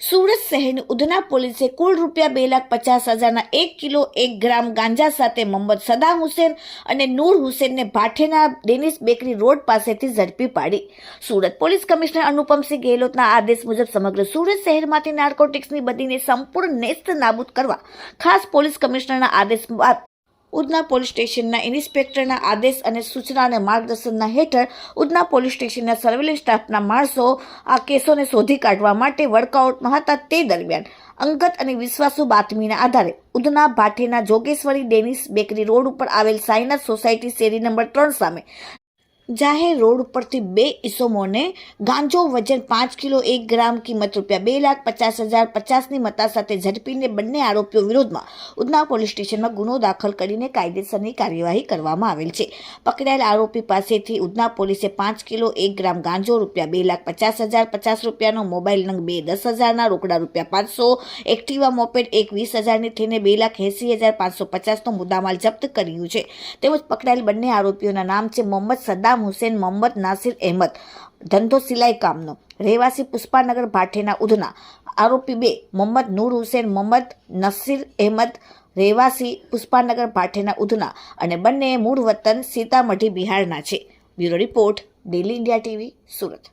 સુરત શહેરની ઉધના પોલીસે કુલ રૂપિયા બે લાખ પચાસ હજારના એક કિલો, એક ગ્રામ ગાંજા સાથે મોહમ્મદ સદામ હુસેન અને નૂર હુસેનને ભાઠેના ડેનિસ બેકરી રોડ પાસેથી ઝડપી પાડી. સુરત પોલીસ કમિશનર અનુપમસિંહ ગેહલોતના આદેશ મુજબ સમગ્ર સુરત શહેરમાંથી નાર્કોટિક્સની બદીને સંપૂર્ણ નેસ્ત નાબૂદ કરવા ખાસ પોલીસ કમિશનરના આદેશ બાદ ઉધના પોલીસ સ્ટેશનના ઇન્સ્પેક્ટરના આદેશ અને સૂચના અને માર્ગદર્શનના હેઠળ ઉધના પોલીસ સ્ટેશનના સર્વેલન્સ સ્ટાફના માણસો આ કેસોને શોધી કાઢવા માટે વર્કઆઉટમાં હતા તે દરમિયાન. અંગત અને વિશ્વાસુ બાતમીના આધારે Udhna Bhatena Jogeshwari Dennis bakery road ઉપર આવેલ સાયનાથ સોસાયટી શેરી નંબર ત્રણ સામે જાહેર રોડ ઉપરથી બે ઇસમોને ગાંજો વજન પાંચ કિલો એક ગ્રામ કિંમત રૂપિયા બે લાખ પચાસ હજાર પચાસની મતા સાથે ઝડપીને બંને આરોપીઓ વિરોધમાં ઉધના પોલીસ સ્ટેશનમાં ગુનો દાખલ કરીને કાયદેસરની કાર્યવાહી કરવામાં આવેલ છે. પકડાયેલ આરોપી પાસેથી ઉધના પોલીસે પાંચ કિલો એક ગ્રામ ગાંજો રૂપિયા બે લાખ પચાસ હજાર પચાસ રૂપિયાનો મોબાઈલ નંગ બે દસ હજારના રોકડા રૂપિયા પાંચસો, એક્ટિવા મોપેડ એક વીસ હજારની થઈને બે લાખ એંસી હજાર પાંચસો પચાસનો મુદ્દામાલ જપ્ત કર્યું છે. તેમજ પકડાયેલ બંને આરોપીઓના નામ છે મોહમ્મદ સદ્દામ હુસેન મોહમ્મદ નાસિર અહેમદ, ધંધો સિલાઈ કામનો, રહેવાસી પુષ્પાનગર ભાઠેના ઉધના, આરોપી બે, મોહમ્મદ નૂર હુસેન, મોહમ્મદ નસીર અહેમદ, રહેવાસી પુષ્પાનગર ભાઠેના ઉધના અને બંને મૂળ વતન સીતામઢી બિહારના છે. Bureau report, daily India TV, Surat.